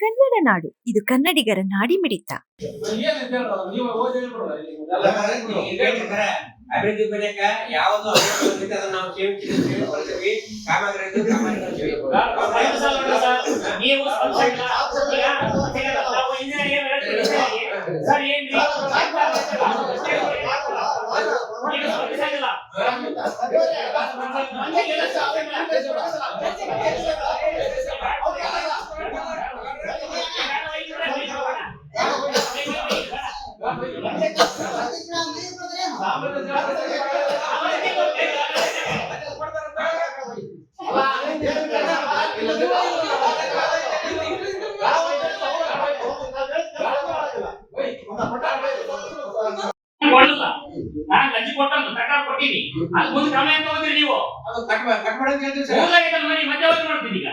ಕನ್ನಡ ನಾಡು. ಇದು ಕನ್ನಡಿಗರ ಬಳಿಕ ಯಾವುದು ಅಭಿವೃದ್ಧಿ ನಾವು ಸೇವಿಸಿ ಬರ್ತೀವಿ ಕಾಮಗಾರಿ ಇದ್ದು ಕಾಮಗಾರಿ ಮಾಡ್ತೀವಿ. ನೀವು ಸ್ಪಂದಿಸಿಲ್ಲ. ಈಗ ನಾವು ಇಂಜಿನಿಯರ್ ಏನ್ ಹೇಳ್ತೀವಿ? ಸರ್ ಏನ್ರಿ? ನೀವು ಸ್ಪಂದಿಸಂಗಿಲ್ಲ. ಕೊಡಲ್ಲ ನಾನು ಲಂಚ ಕೊಟ್ಟಂತ ತಕಾರ ಕೊಟ್ಟಿನಿ ಅದ್ ಮುಂದೆ ಕ್ರಮ ಏನ್ ತಗೊಂಡ್ರಿ ನೀವು ಅದು ಕಟ್ ಕಟ್ ಮಾಡೋದು ಹೇಳ್ತೀವಿ ಸರ್ ಮೂಲಾಗಿದ್ದಲ್ಲ ಮನೆ ಮಧ್ಯವರ್ತಿ ಮಾಡ್ತೀನಿ ಈಗ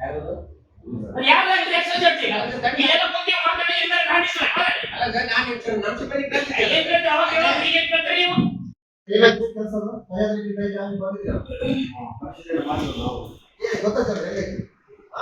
ಯಾರು ಯಾರು ಮುಂದೆ ಮಾತಾಡಿ ಇಲ್ಲ ನಾನು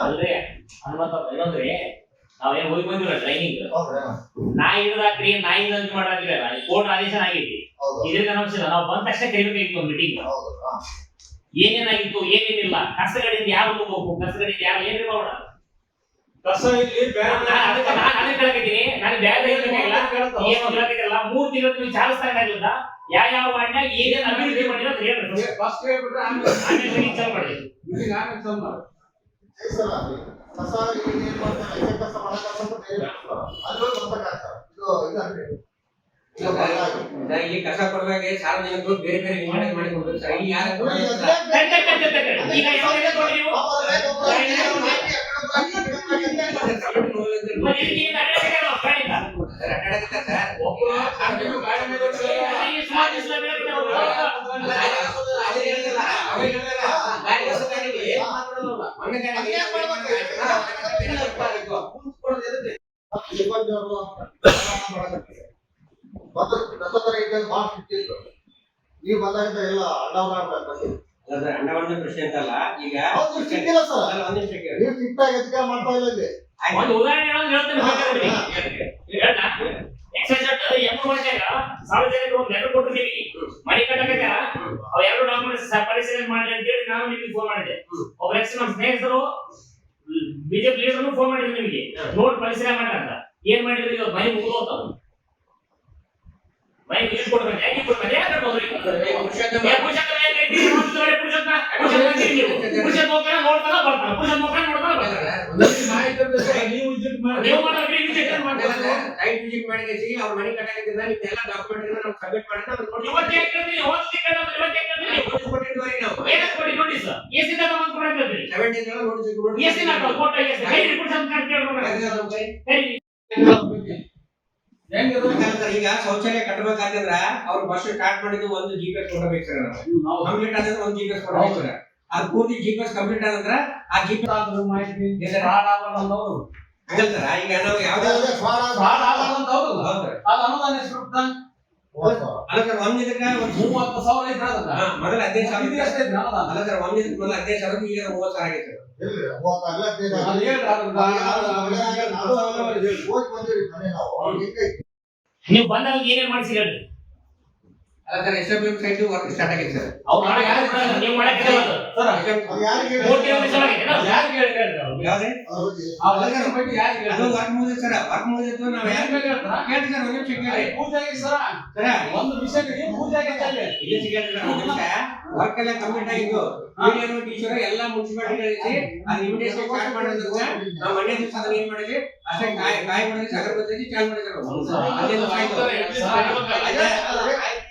ಅಲ್ರಿ ಹನುಮಂತ ಇನ್ನೊಂದ್ರಿ ನಾವೇನ್ ಹೋಗಿ ಬಂದಿಲ್ಲ ಟ್ರೈನಿಂಗ್ ನಾಯಿ ಹಿಡಿದಾಕ್ರಿ ನಾಯಿ ಲಂಚ್ ಮಾಡಾಕ್ರಿ ಕೋರ್ಟ್ ಆದೇಶ ಆಗೈತಿ ಇದ್ರಿಂದ ಅನಿಸಿಲ್ಲ ನಾವು ಬಂದ ತಕ್ಷಣ ಕರಿಬೇಕಾಗಿತ್ತು ಒಂದು ಮೀಟಿಂಗ್ ಏನೇನಾಗಿತ್ತು ಏನೇನಿಲ್ಲ ಕಸಗಳಿಂದ ಯಾರು ಹೋಗ್ಬೇಕು ಕಸಗಳಿಂದ ಯಾರು ಏನ್ರಿ ಮಾಡೋಣ ಕಸ ಇಲ್ಲಿ ಬೇರೆ ಮೂರ್ ತಿಂಗಳು ಚಾಲಿಸ್ತಾ ಇರಲಿಲ್ಲ ಯಾವ ಯಾವ ವಾರ್ಡ್ನಾಗ ಏನೇನು ಅಭಿವೃದ್ಧಿ ಮಾಡಿರೋದು ಹೇಳ್ರಿ ಫಸ್ಟ್ ಹೇಳ್ಬಿಟ್ರೆ ಆಮೇಲೆ ಚಾಲು ಮಾಡಿ. ಆಮೇಲೆ ಚಾಲು ಮಾಡು. ಇಲ್ಲ ಸರ್, ಸರ್, ಈ ಕಸ ಕೊಡುವಾಗ ಸಾರ್ವಜನಿಕರು ಬೇರೆ ಬೇರೆ ವಿಂಗಡಣೆ ಮಾಡಿ ಕೊಡ್ಬೇಕು ಸರ್ ಇಲ್ಲಿ ಯಾರು ಕೈ, ಕೈ, ಕೈ, ಕೈ, ಕೈ, ಕೈ. ಈಗ ಯಾವ ನೋಡಿ ನೀವು ಮತ್ತೆ ಇದಕ್ಕೆ ಏನು ಅಡ್ಡಾಡಕ್ಕಾಗಲ್ಲ, ಖಂಡಿತ. Sir, ಅಡ್ಡಾಡಕತ್ತಾರೆ sir. ಒಬ್ರು ಸಾರ್ವಜನಿಕರು ಗಾಡಿ ಮೇಲೆ ಹೋಗ್ತಾರೆ. ಈ ಸುಮಾರು ದಿವ್ಸ ಮೇಲೆ ನಾವು ಅಲ್ಲ, ಅದು ಹೇಳಿದ್ರಲ್ಲ, ಅವ್ರು ಹೇಳಿದ್ರಲ್ಲ, ಗಾಡಿ ಹೊಸ ಗಾಡಿಗೆ ಮೊನ್ನೆ ಗಾಡಿಗೆ ನೀವು ಬಂದಾಗ ಎಲ್ಲ ಅಡ್ಡವರ ಅಲ್ಲ ಅಣ್ಣವನ್ನ ಅಂಡಮಾನ ಪ್ರಶ್ನೆ ಅಂತಲ್ಲ ಈಗ ಹೌದು, ಸಿಕ್ಕಿಲ್ಲ ಸರ್. ಅಲ್ಲ, ಒಂದ್ ನಿಮಿಷ ಕೇಳಿ. ನೀವು ಸಿಕ್ತಾಗ ಎದಕ್ಕೆ ಮಾಡ್ತಾ ಇಲ್ಲ ಇಲ್ಲಿ. ಒಂದು ಉದಾಹರಣೆ ಹೇಳೋದು ಹೇಳ್ತೇನೆ ಬೇಕಾದ್ರೆ ಈಗ? ಎಕ್ಸೈಸ್ ಸಾರ್ವಜನಿಕರು ಒಂದು ಲೆಟರ್ ಕೊಟ್ಟರು ನಿಮಗೆ ಮನೆ ಅವ್ ಎರಡು ಡಾಕ್ಯುಮೆಂಟ್ಸ್ ಪರಿಶೀಲನೆ ಮಾಡಿ ಅಂತ ಹೇಳಿ ನಾನು ನಿಮಗೆ ಫೋನ್ ಮಾಡಿದೆ. ಒಬ್ಬ ಎಕ್ಸ್ ನಮ್ಮ ಸ್ನೇಹಿತರು ಬಿಜೆಪಿ ಲೀಡರ್ನು ಫೋನ್ ಮಾಡಿದ್ರು ನಿಮಗೆ. ನೋಡ್ ಪರಿಶೀಲನೆ ಮಾಡ್ರಿ ಅಂತ. ಏನ್ ಮಾಡಿದ್ರಿ? ಇವತ್ತು ಮನೆ ಮುಗಿದೋತ ಮನೆ ವಿಸಿಟ್ ಕೊಡ್ಬೇಕು ಯಾಕೆ ಕೊಡ್ಬೇಕು ನೀವು ವಿಸಿಟ್ ಮಾಡಿ. ನೀವು ಮಾಡೋದ್ರಿ, ವಿಸಿಟ್ ಏನ್ ಮಾಡ್ತಾರೆ? ಸೈಟ್ ವಿಸಿಟ್ ಮಾಡಿ ಅವ್ರ ಮನೆ ಕಟ್ಟಾಕಿದ್ದ ಡಾಕ್ಯುಮೆಂಟ್ ಸಬ್ಮಿಟ್ ನೋಡಿ ಇವತ್ತೇ ಇವತ್ತೇ ಕೊಟ್ಟಿದ್ವಿ ನಾವು. ಕೊಡಿ ಜನ? ಕೈ ಕೇಳ್ಕೊಂಡು? ಈಗ ಶೌಚಾಲಯ ಕಟ್ಟಬೇಕಾದ್ರೆ ಅವ್ರು ಬಸ್ ಸ್ಟಾರ್ಟ್ ಮಾಡಿದ್ದು ಒಂದು ಜಿಪಿಎಸ್ ಕೊಡಬೇಕು ಸರ್ ನಾವು. ಕಂಪ್ಲೀಟ್ ಆದ್ರೆ ಒಂದು ಜಿಪಿಎಸ್ ಕೊಡಬೇಕು ಸರ್. ಅದು ಪೂರ್ತಿ ಜಿ ಪಿ ಎಸ್ ಕಂಪ್ಲೀಟ್ ಆದ್ರೆ ಆ ಜಿ ಪಿ ಮಾಹಿತಿ ಫ್ರಾಡ್ ಆಗಬಾರ್ದಂತವ್ರು. ಹಂಗಲ್ತಾರ ಈಗ ನಾವು ಯಾವ್ದೇ ಹಾಳ fraud ಆಗ- ಫ್ರಾಡ್ ಆಗಬಾರ್ದಂತವ್ರಲ್ಲ. ಹೌದು ಅದು ಅನುದಾನ ಎಷ್ಟು ಬರುತ್ತೆ? ಹೌದು ಸರ್. ಅಲ್ಲ ಸರ್ ಒಂದ್ ಇದಕ್ಕ ಒಂದು ಮೂವತ್ತು ಸಾವಿರ ಮೊದಲ ಹದಿನೈದು ಅಲ್ಲ ಸರ್ ಒಂದ್ ಇದಕ್ಕೆ ಮೊದಲ ಹದಿನೈದು ಈಗ ಮೂವತ್ತು ಆಗೈತೆ? ನೀವು ಬಂದಾಗ ಏನೇನ್ ಮಾಡಿಸಿ ಹೇಳ್ರಿ ಅಲ್ಲ sir S F M site work start ಆಗಿದೆ ಸರ್. ಅವ್ರು ಮಾಡಕ್ಕೆ ಯಾರು ನೀವು ಮಾಡಕ್ಕೆ. ಸರ್, ಯಾರಿಗೆ. ಯಾರಿಗೆ ಹೋಗಿ. ಆ ಬಗ್ಗೆ ಅದು ಹೇಳ್ರಿ? ವರ್ಕ್ ಮುಗಿದ ಸರ್ ವರ್ಕ್ ಮುಗಿದಿತ್ತು ನಾವು ಯಾರು ಕೇಳಿ ಸರ್ ಒಂದ್ ನಿಮಿಷ ಕೇಳಿ. ಪೂಜೆ ಆಗೈತೆ ಸರ. ಸರ್ ಒಂದು ವಿಷಯ ಪೂಜೆ ಅಲ್ಲಿ. ಇಲ್ಲಿ ಸಿಗಲ್ಲ ವರ್ಕ್ ಎಲ್ಲ ಕಂಪ್ಲೀಟ್ ಆಗಿದ್ದು ಏನು ಟೀಚರ್ ಎಲ್ಲ ಮುನ್ಸಿಪಾಲಿಟಿ ಕಳಿಸಿ ಅದು ಇನ್ವಿಟೇಷನ್ ಸ್ಟಾರ್ಟ್ ಮಾಡಿದ್ರು ನಾವು ಮಂಡ್ಯ ದಿವಸ ಅದನ್ನ ಏನ್ ಮಾಡಿದ್ವಿ? ಅಷ್ಟೇ ಕಾಯಿ ಕಾಯಿ ಮಾಡಿದ್ವಿ ಅಗರಬತ್ತಿ ಚಾಲು ಮಾಡಿದ್ರು. ಅದೇ